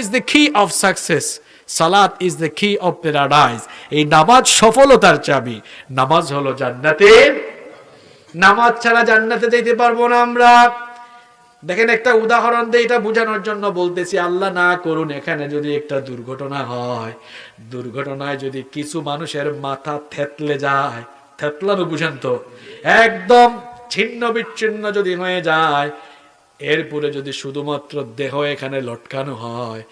Is the key of success সালাত is the key of paradise এই নামাজ সফলতার চাবি। নামাজ হলো জান্নাতের নামাজ ছাড়া জান্নাতে যেতে পারব না আমরা। দেখেন একটা উদাহরণ দিয়ে এটা বোঝানোর জন্য বলতেছি, আল্লাহ না করুন এখানে যদি একটা দুর্ঘটনা হয়। দুর্ঘটনায় যদি কিছু মানুষের মাথা থেতলে যায়। থেতলানো বুঝেন তো। একদম ছিন্ন বিচ্ছিন্ন যদি হয়ে যায় এরপরে যদি শুধুমাত্র দেহ এখানে লটকানো হয়,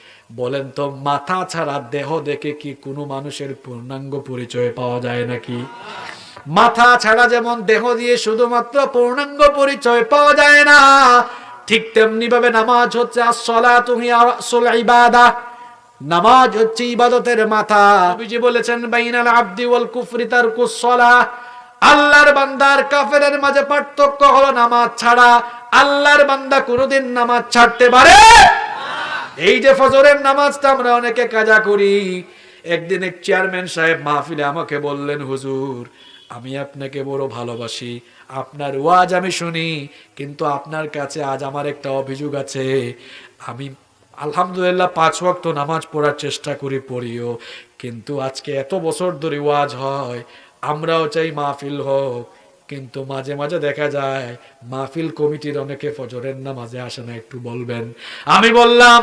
বলেন তো মাথা ছাড়া দেহ দেখে কি কোনো মানুষের পূর্ণাঙ্গ পরিচয় পাওয়া যায় নাকি? মাথা ছাড়া যেমন দেহ দিয়ে শুধুমাত্র পূর্ণাঙ্গ পরিচয় পাওয়া যায় না, ঠিক তেমনি ভাবে নামাজ হচ্ছে আসলা তুমি ইবাদা। নামাজ হচ্ছে ইবাদতের মাথা। নবীজি বলেছেন, বাইনাল আব্দি ওয়াল কুফরি তারকুস সালাহ। আল্লাহর বান্দার কাফেরের মাঝে পার্থক্য হলো নামাজ ছাড়া। আল্লাহর বান্দা কোনোদিন নামাজ ছাড়তে পারে? এই যে ফজরের নামাজটা আমরা অনেকে কাজা করি। একদিন এক চেয়ারম্যান সাহেব মাহফিলে আমাকে বললেন, হুজুর, আমি আপনাকে বড় ভালোবাসি। আপনার ওয়াজ আমি শুনি, কিন্তু আপনার কাছে আজ আমার একটা অভিযোগ আছে। আমি আলহামদুলিল্লাহ পাঁচ ওয়াক্ত নামাজ পড়ার চেষ্টা করি, পড়িও। কিন্তু আজকে এত বছর ধরে ওয়াজ হয়, আমরাও চাই মাহফিল হোক। কিন্তু মাঝে মাঝে দেখা যায় মাহফিল কমিটির অনেকে ফজরের নামাজে আসে না একটু বলবেন। আমি বললাম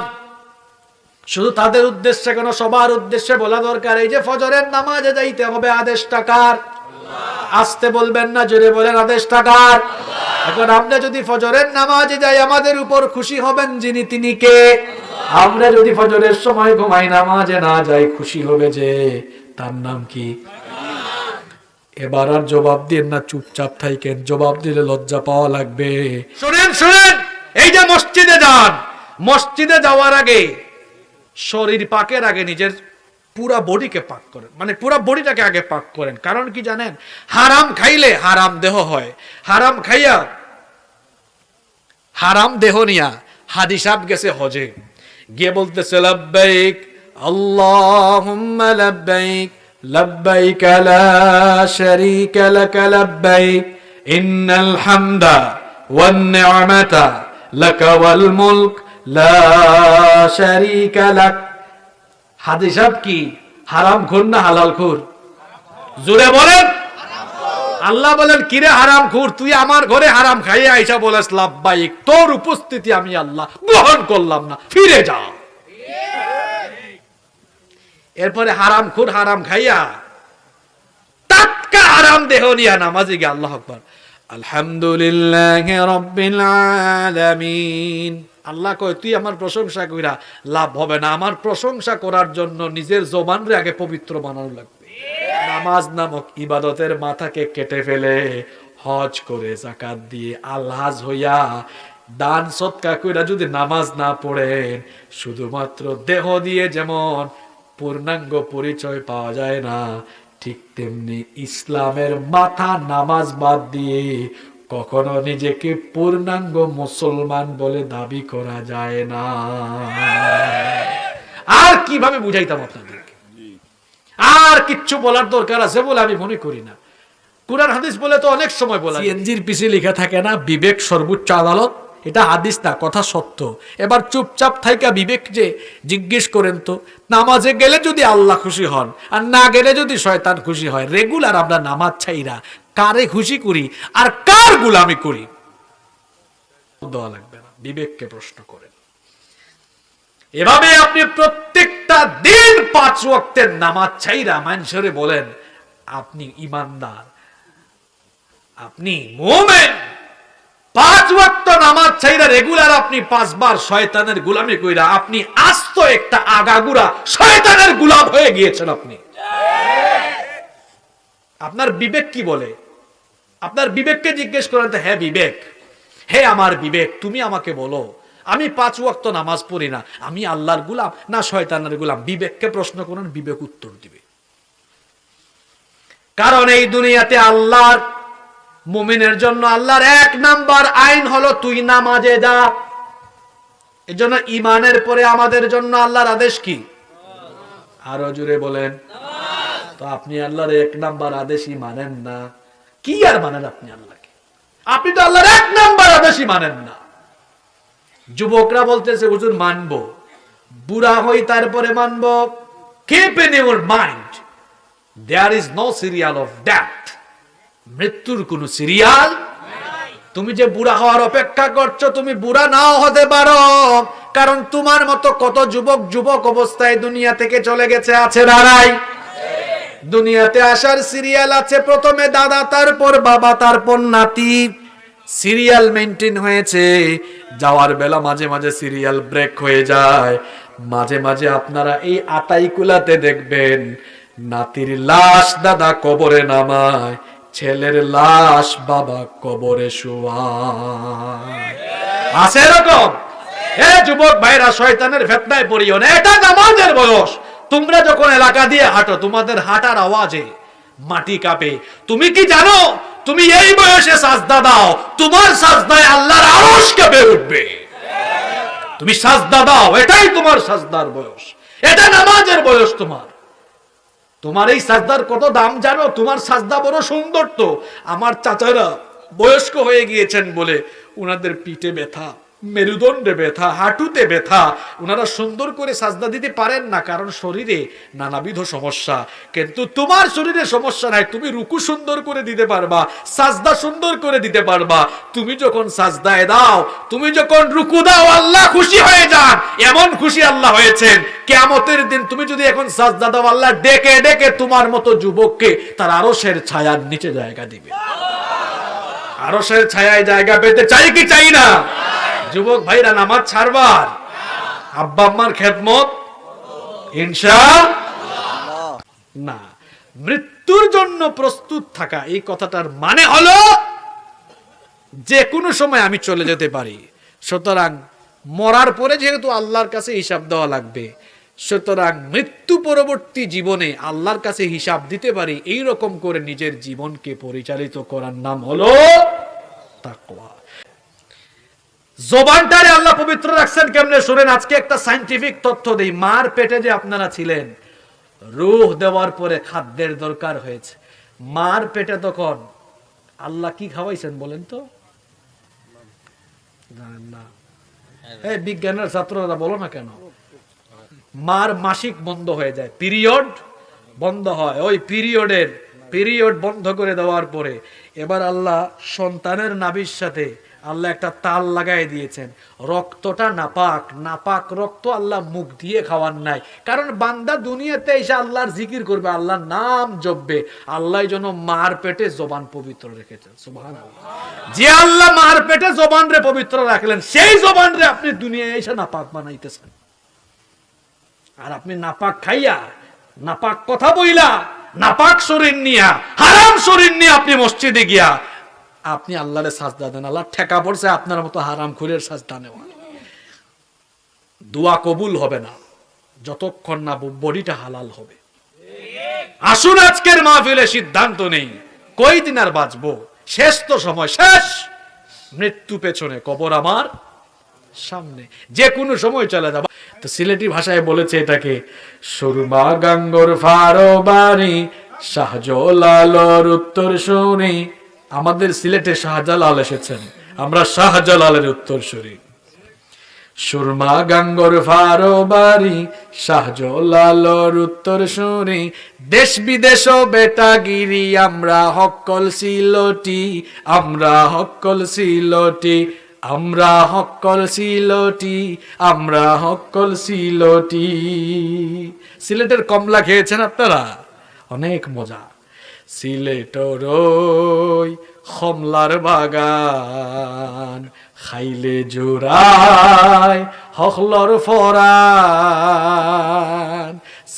শুধু তাদের উদ্দেশ্যে কেন সবার উদ্দেশ্যে বলা দরকার এই যে ফজরের নামাজে যাইতে হবে আদেশ টাকার আসতে বলবেন না জোরে বলেন আদেশ টাকার এখন আমরা যদি ফজরের নামাজে যাই আমাদের উপর খুশি হবেন যিনি তিনি কে? আমরা যদি ফজরের সময় ঘুমাই নামাজে না যাই খুশি হবে যে তার নাম কি? এবার আর জবাব দিন না, চুপচাপ থাইকেন। জবাব দিলে লজ্জা পাওয়া লাগবে। শুনেন শুনেন, এই যে মসজিদে যান। মসজিদে যাওয়ার আগে শরীর পাকের আগে নিজের পুরা বডিকে পাক করেন। মানে পুরা বডিটাকে আগে পাক করেন। কারণ কি জানেন? হারাম খাইলে হারাম দেহ হয়। হারাম খাইয়া হারাম দেহ নিয়া হাদি গেছে হজে। গিয়ে বলতেছে, লাব্বাইক, আল্লাহুম্মা লাব্বাইক। লাব্বাইক ইন্নাল হামদা ওয়ান নি'মাতা লাক ওয়াল মুলক লা শারীকা লাক হাদি সাহেব কি? হারাম খুর না হালাল জোরে বলেন। আল্লাহ বলেন, কিরে হারাম খুর? তুই আমার ঘরে হারাম খাইয়ে আইসা বলেস লাভবাইক তোর উপস্থিতি আমি আল্লাহ গ্রহণ করলাম না, ফিরে যা। এরপরে হারাম খুর হারাম খাইয়া টাটকা হারাম দেহ নিয়া নামাজে গিয়ে আল্লাহ আকবার। আলহামদুলিল্লাহ রব্বিল আলামিন। আল্লাহ কয়, তুই আমার প্রশংসা কইরা লাভ হবে না। আমার প্রশংসা করার জন্য নিজের জবানরে আগে পবিত্র বানানো লাগবে। নামাজ নামক ইবাদতের মাথাকে কেটে ফেলে হজ করে জাকাত দিয়ে আল্লাহ হইয়া দান সৎকা কইরা যদি নামাজ না পড়েন, শুধুমাত্র দেহ দিয়ে যেমন পূর্ণাঙ্গ পরিচয় পাওয়া যায় না। ঠিক তেমনি ইসলামের মাথা নামাজ বাদ দিয়ে কখনো নিজেকে পূর্ণাঙ্গ মুসলমান বলে দাবি করা যায় না। আর কীভাবে বুঝাইতাম আপনাদেরকে? আর কিচ্ছু বলার দরকার আছে বলে আমি মনে করি না। কোরআন হাদিস বলে তো অনেক সময় বলা সিএনজির পিছে লেখা থাকে না, বিবেক সর্বোচ্চ আদালত। এটা হাদিস না, কথা সত্য। এবার চুপচাপ থাইকা বিবেক যে জিজ্ঞেস করেন তো, নামাজে গেলে যদি আল্লাহ খুশি হন, আর না গেলে যদি শয়তান খুশি হয়, রেগুলার আমরা নামাজ ছাইরা কারে খুশি করি, আর কার গুলামি করি? দেওয়া লাগবে না, বিবেককে প্রশ্ন করেন। এভাবে আপনি প্রত্যেকটা দিন পাঁচ ওয়াক্তের নামাজ ছাইরা মানুষরে বলেন, আপনি ইমানদার, আপনি মোমেন। পাঁচ ওয়াক্ত নামাজ ছাইরা রেগুলার আপনি পাঁচবার শয়তানের গুলামি কইরা আপনি আস্ত একটা আগাগুড়া শয়তানের গুলাম হয়ে গিয়েছেন আপনি। আপনার বিবেক কি বলে? আপনার বিবেককে জিজ্ঞেস করেন তো হ্যাঁ বিবেক, হে আমার বিবেক, তুমি আমাকে বলো, আমি পাঁচ ওয়াক্ত নামাজ পড়ি না, আমি আল্লাহর গুলাম না শয়তানের গুলাম? বিবেককে প্রশ্ন করুন, বিবেক উত্তর দিবে। কারণ এই দুনিয়াতে আল্লাহর মুমিনের জন্য আল্লাহর এক নাম্বার আইন হলো, তুই নামাজে যা। এর জন্য ইমানের পরে আমাদের জন্য আল্লাহর আদেশ কি? আরও জুড়ে বলেন। তো আপনি আল্লাহর এক নাম্বার আদেশই মানেন না। কি আর মানেন আপনি আল্লাহকে? আপনি তো আল্লাহর এক নাম্বার আদেশই মানেন না। যুবকরা বলতেছে, হুজুর, মানব। বুড়া হই তারপরে মানব। Keep in your mind there is no serial of death মৃত্যুর কোন সিরিয়াল? তুমি যে বুড়া হওয়ার অপেক্ষা করছ, তুমি বুড়া নাও হতে পারো। কারণ তোমার মতো কত যুবক যুবক অবস্থায় দুনিয়া থেকে চলে গেছে, আছে দাঁড়াই দুনিয়াতে আসার সিরিয়াল আছে, প্রথমে দাদা, তারপর বাবা, তারপর নাতি। সিরিয়াল মেনটেন হয়েছে, যাওয়ার বেলা মাঝে মাঝে সিরিয়াল ব্রেক হয়ে যায়। মাঝে মাঝে আপনারা এই আতাইকুলাতে দেখবেন, নাতির লাশ দাদা কবরে নামায়। ছেলের লাশ বাবা কবরে আছে এরকম? যুবক ভাইরা, শয়তানের পড়িও না। এটা নামাজের বয়স। তোমরা যখন এলাকা দিয়ে হাঁটো, তোমাদের হাঁটার আওয়াজে মাটি কাঁপে। তুমি কি জানো? তুমি এই বয়সে সাজদা দাও, তোমার সাজদায় আল্লাহর আরশ কেঁপে উঠবে। তুমি সাজদা দাও, এটাই তোমার সাজদার বয়স। এটা নামাজের বয়স তোমার। তোমার এই সাজদার কত দাম জানো? তোমার সাজদা বড় সুন্দর তো। আমার চাচারা বয়স্ক হয়ে গিয়েছেন বলে উনাদের পিঠে ব্যথা। মেরুদণ্ডে ব্যথা, হাঁটুতে ব্যথা ওনারা সুন্দর করে সাজদা দিতে পারেন না কারণ শরীরে নানাবিধ সমস্যা। কিন্তু তোমার শরীরে সমস্যা নাই, তুমি রুকু সুন্দর করে দিতে পারবা, সাজদা সুন্দর করে দিতে পারবা। তুমি যখন সাজদায় দাও, তুমি যখন রুকু দাও, আল্লাহ খুশি হয়ে যান। এমন খুশি আল্লাহ হয়েছেন। কেয়ামতের দিন তুমি যদি এখন সাজদা দাও, আল্লাহ ডেকে ডেকে তোমার মতো যুবককে তার আরশের ছায়ার নিচে জায়গা দিবে। আরশের ছায়ায় জায়গা পেতে চাই কি চাই না? যুবক ভাইরা, নামাজ ছাড়বার। আব্বা আম্মার খেদমত? ইনশা না, মৃত্যুর জন্য প্রস্তুত থাকা, এই কথাটার মানে হলো, যে কোনো সময় আমি চলে যেতে পারি। সুতরাং মরার পরে যেহেতু আল্লাহর কাছে হিসাব দেওয়া লাগবে, সুতরাং মৃত্যু পরবর্তী জীবনে আল্লাহর কাছে হিসাব দিতে পারি এই রকম করে নিজের জীবনকে পরিচালিত করার নাম হলো তাকওয়া। জবানটারে আল্লাহ পবিত্র রাখছেন কেমনে? শুনেন, আজকে একটা সাইন্টিফিক তথ্য দেই। মার পেটে যে আপনারা ছিলেন, রুহ দেওয়ার পরে খাদ্যের দরকার হয়েছে। মার পেটে তখন আল্লাহ কি খাওয়াইছেন বলেন তো? বিজ্ঞানের ছাত্ররা বলো না কেন? মার মাসিক বন্ধ হয়ে যায়। পিরিয়ড বন্ধ হয়। ওই পিরিয়ডের, পিরিয়ড বন্ধ করে দেওয়ার পরে এবার আল্লাহ সন্তানের নাভির সাথে আল্লাহ একটা তাল লাগাই দিয়েছেন। রক্তটা নাপাক নাপাক রক্ত আল্লাহ মুখ দিয়ে খাওয়ার নাই। কারণ বান্দা দুনিয়াতে এসে আল্লাহর জিকির করবে, আল্লাহর নাম জপবে। আল্লাহ যেন মার পেটে জবান পবিত্র রেখেছেন। সুবহানাল্লাহ। যে আল্লাহ মার পেটে জবান রে পবিত্র রাখলেন, সেই জবান রে আপনি দুনিয়ায় এসে নাপাক বানাইতেছেন। আর আপনি নাপাক খাইয়া, নাপাক কথা বইলা, নাপাক শরীর নিয়া, হারাম শরীর নিয়ে আপনি মসজিদে গিয়া আপনি আল্লাহরে সাজদা দেন, আল্লাহ ঠেকা পড়ছে আপনার মতো হারাম খুরের সাজদা নেওয়া। দোয়া কবুল হবে না, যতক্ষণ না বডিটা হালাল হবে। আসুন আজকের মাহফিলে সিদ্ধান্ত নেই, কই দিন আর বাঁচবো? শেষ তো সময়, শেষ! মৃত্যু পেছনে, কবর আমার সামনে। যে কোনো সময় চলে যাবা। তো সিলেটি ভাষায় বলেছে এটাকে, সুরমা গাঙ্গর ফারো বাড়ি শাহজালালর উত্তর শুনি আমাদের সিলেটে শাহজালাল এসেছেন। আমরা শাহজালালের উত্তর শুনি সুরমা গাঙ্গর ফারো বাড়ি, শাহজালালর উত্তর শুনি দেশ বিদেশ বেটাগিরি, আমরা হকল সিলটি, আমরা হকল সিলটি, আমরা হকল সিলটি, আমরা হকল সিলটি। সিলেটের কমলা খেয়েছেন আপনারা? অনেক মজা। সিলেটর ওই কমলার বাগান খাইলে জোড়ায় হকলর ফরান।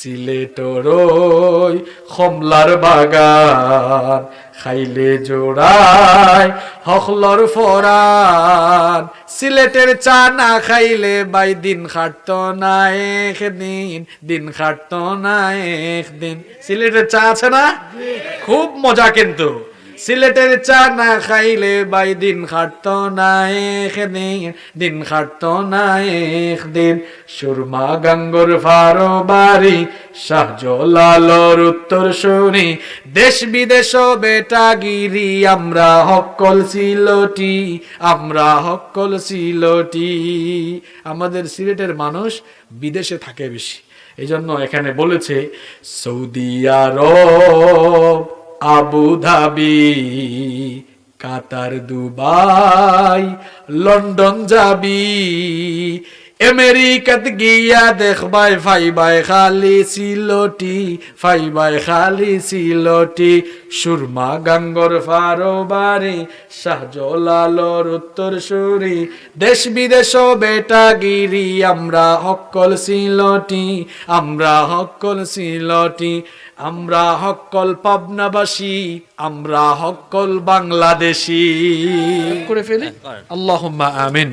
সিলেটর ওই কমলার বাগান, খাইলে জোড়ায় হকলর ফরান। সিলেটের চা না খাইলে বাই, দিন খাটত না একদিন, দিন খাটত না একদিন। সিলেটের চা আছে না? খুব মজা কিন্তু। সিলেটের চা না খাইলে বাই দিন খাটত না একদিন দিন খাটত না একদিন সুরমা গঙ্গর ফারো বাড়ি, শাহজলালর উত্তর শুনি। দেশ বিদেশ বেটাগিরি, আমরা হকল সিলটি, আমরা হকল সিলটি। আমাদের সিলেটের মানুষ বিদেশে থাকে বেশি। এই জন্য এখানে বলেছে, সৌদি আরব Abu Dhabi Qatar Dubai London যাবি আমেরিকাত গিয়া দেখবাই ফাইবাই খালি সিলটি ফাইবাই খালি সিলটি সুরমা গাঙ্গর ফারো বাড়ি শাহজলালর উত্তর সুরি দেশ বিদেশ বেটাগিরি আমরা হকল সিলটি আমরা হকল সিলটি আমরা হকল পাবনাবাসী আমরা হকল বাংলাদেশি করে ফেলি আল্লাহুম্মা আমিন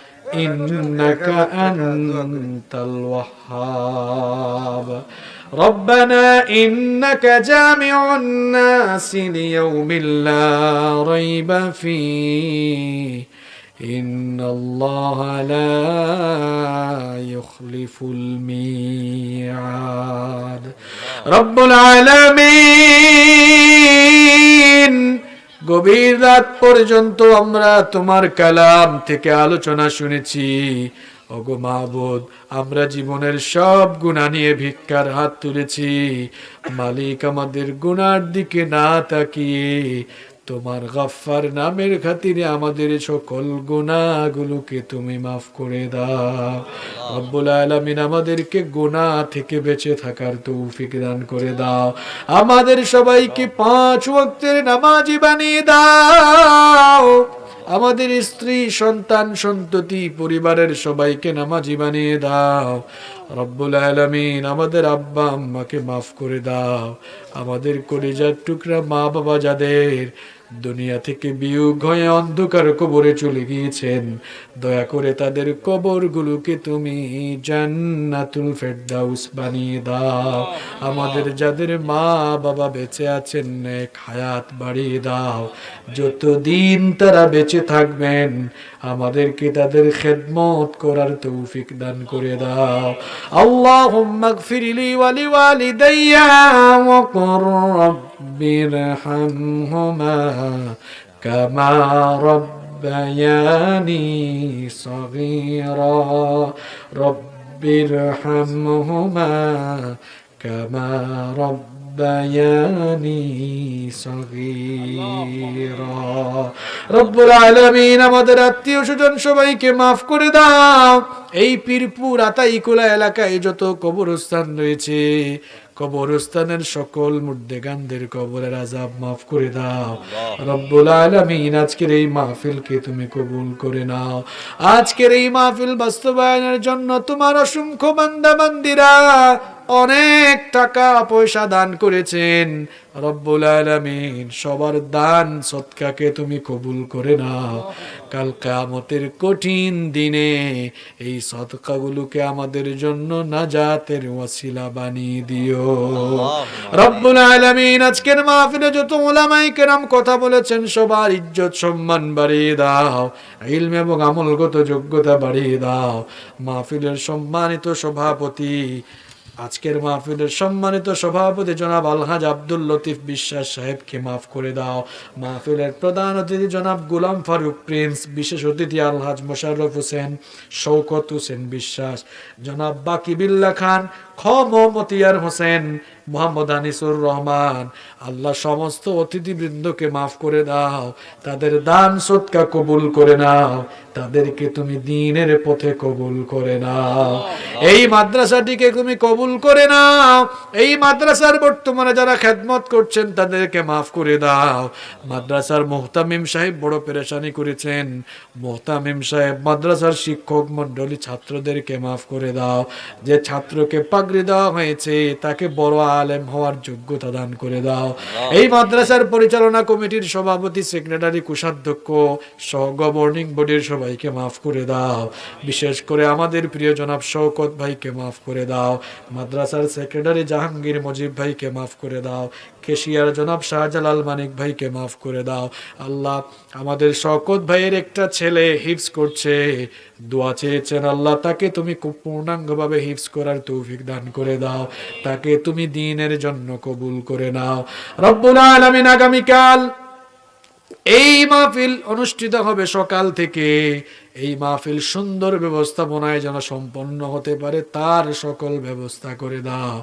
إنك أنت الوهاب. ربنا إنك جامع الناس ليوم لا ريب فيه. إن الله لا يخلف الميعاد. رب العالمين. গভীর রাত পর্যন্ত আমরা তোমার কালাম থেকে আলোচনা শুনেছি। ওগো মাহবুদ আমরা জীবনের সব গুণা নিয়ে ভিক্ষার হাত তুলেছি। মালিক আমাদের গুনার দিকে না তাকিয়ে তোমার গাফার নামের খাতিরে আমাদের সকল গুনাহগুলোকে তুমি মাফ করে দাও। রব্বুল আলমিন আমাদেরকে গোনা থেকে বেঁচে থাকার তৌফিক দান করে দাও। আমাদের সবাইকে পাঁচ ওয়াক্তের নামাজি বানিয়ে দাও। আমাদের স্ত্রী, সন্তান, সন্ততি, পরিবারের সবাইকে নামাজি বানিয়ে দাও। রব্বুল আলমিন আমাদের আব্বা, আম্মাকে মাফ করে দাও। আমাদের কলিজার টুকরা মা বাবা যাদের দুনিয়া থেকে বিয়োগ হয়ে অন্ধকার কবরে চলে গিয়েছেন দয়া করে তাদের কবরগুলোকে তুমি জান্নাতুল ফেরদাউস বানিয়ে দাও আমাদের যাদের মা বাবা বেঁচে আছেন নেক হায়াত বাড়িয়ে দাও যতদিন তারা বেঁচে থাকবেন আমাদেরকে তাদের খেদমত করার তৌফিক দান করে দাও আল্লাহুম্মা اغفر لي ولوالدي وقل رب ارحمهما كما ربياني صغيرا رب ارحمهما كما ربياني صغيرا রব্বুল আলামিন আমাদের আত্মীয় স্বজন সবাইকে মাফ করে দাও এই পীরপুর আতাইকুলা এলাকায় যত কবরস্থান রয়েছে কবরস্থানের সকল মুর্দেগানদের কবরের আজাব মাফ করে দাও। রব্বুল আলমিন, আজকের এই মাহফিলকে তুমি কবুল করে নাও। আজকের এই মাহফিল বাস্তবায়নের জন্য তোমার অসংখ্য বান্দা বান্দিরা অনেক টাকা পয়সা দান করেছেন। রব্বুল আলামিন সবার দান সৎকাকে তুমি কবুল করে নাও। কাল কিয়ামতের কঠিন দিনে এই সদকাগুলোকে আমাদের জন্য নাজাতের ওয়াসিলা বানিয়ে দিও। রব্বুল আলামিন আজকের মাহফিলে যত ওলামাই কেরাম কথা বলেছেন সবার ইজ্জত সম্মান বাড়িয়ে দাও। ইলম এবং আমলগত যোগ্যতা বাড়িয়ে দাও। মাহফিলের সম্মানিত সভাপতি আজকের মাহফিলের সম্মানিত সভাপতি জনাব আলহাজ আব্দুল লতিফ বিশ্বাস সাহেবকে মাফ করে দাও। মাহফিলের প্রধান অতিথি জনাব গুলাম ফারুক প্রিন্স, বিশেষ অতিথি আলহাজ মোশাররফ হোসেন শৌকত হোসেন বিশ্বাস, জনাব বাকি বিল্লা খান খ মতিয়ার হোসেন মোহাম্মদ আনিসুর রহমান আল্লাহ সমস্ত অতিথিবৃন্দকে মাফ করে দাও তাদের দান সৎকা কবুল করে নাও তাদেরকে তুমি দিনের পথে কবুল করে নাও। এই মাদ্রাসাটিকে তুমি কবুল করে নাও এই মাদ্রাসার বর্তমানে যারা খেদমত করছেন তাদেরকে মাফ করে দাও। মাদ্রাসার মোহতামিম সাহেব বড় পেরেশানি করেছেন। মোহতামিম সাহেব মাদ্রাসার শিক্ষক মন্ডলী ছাত্রদেরকে মাফ করে দাও। যে ছাত্রকে পাগড়ি দেওয়া হয়েছে তাকে বড় আলেম হওয়ার যোগ্যতা দান করে দাও। এই মাদ্রাসার পরিচালনা কমিটির সভাপতি সেক্রেটারি কোষাধ্যক্ষ সহ গভর্নিং বডির সবাইকে মাফ করে দাও। বিশেষ করে আমাদের প্রিয় জনাব শওকত ভাইকে মাফ করে দাও। মাদ্রাসার সেক্রেটারি জাহাঙ্গীর মজিব ভাইকে মাফ করে দাও। কেশিয়ার জনাব শাহজালাল মানিক ভাইকে মাফ করে দাও। আল্লাহ আমাদের শওকত ভাইয়ের একটা ছেলে হিপস করছে। দোয়া চেয়েছেন আল্লাহ তাকে তুমি খুব পূর্ণাঙ্গভাবে হিপস করার তৌফিক দান করে দাও। তাকে তুমি দিনের জন্য কবুল করে নাও। রব্বুল আলমিন আগামীকাল এই মাহফিল অনুষ্ঠিত হবে সকাল থেকে। এই মাহফিল সুন্দর ব্যবস্থাপনায় যেন সম্পন্ন হতে পারে, তার সকল ব্যবস্থা করে দাও।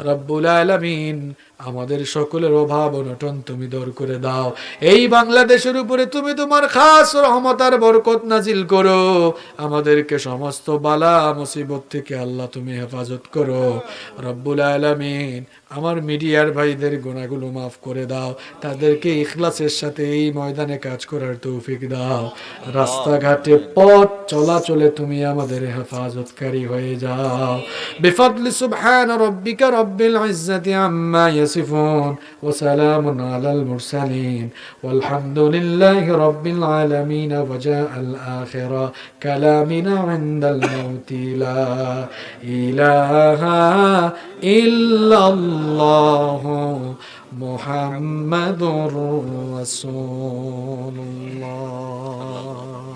রব্বুল আলামিন আমাদের সকলের অভাব অনটন তুমি দূর করে দাও। এই বাংলাদেশের উপরে তুমি তোমার খাস রহমতার বরকত নাজিল করো। আমাদেরকে সমস্ত বালা মুসিবত থেকে আল্লাহ তুমি হেফাজত করো। রব্বুল আলামিন আমার মিডিয়ার ভাইদের গোনাগুলো মাফ করে দাও। তাদেরকে ইখলাসের সাথে এই ময়দানে কাজ করার তৌফিক দাও। রাস্তাঘাটে পথ চলাচলে তুমি আমাদের হেফাজতকারী হয়ে যাও বিফদলি সুবহান রব্বিকা রব্বিল ইজ্জাতি আম্মা ইয়াসিফুন ওয়া সালামুন আলাল মুরসালিন والحمد لله رب العالمين وجاء الآخرة كلامنا عند الموت لا إله إلا الله محمد رسول الله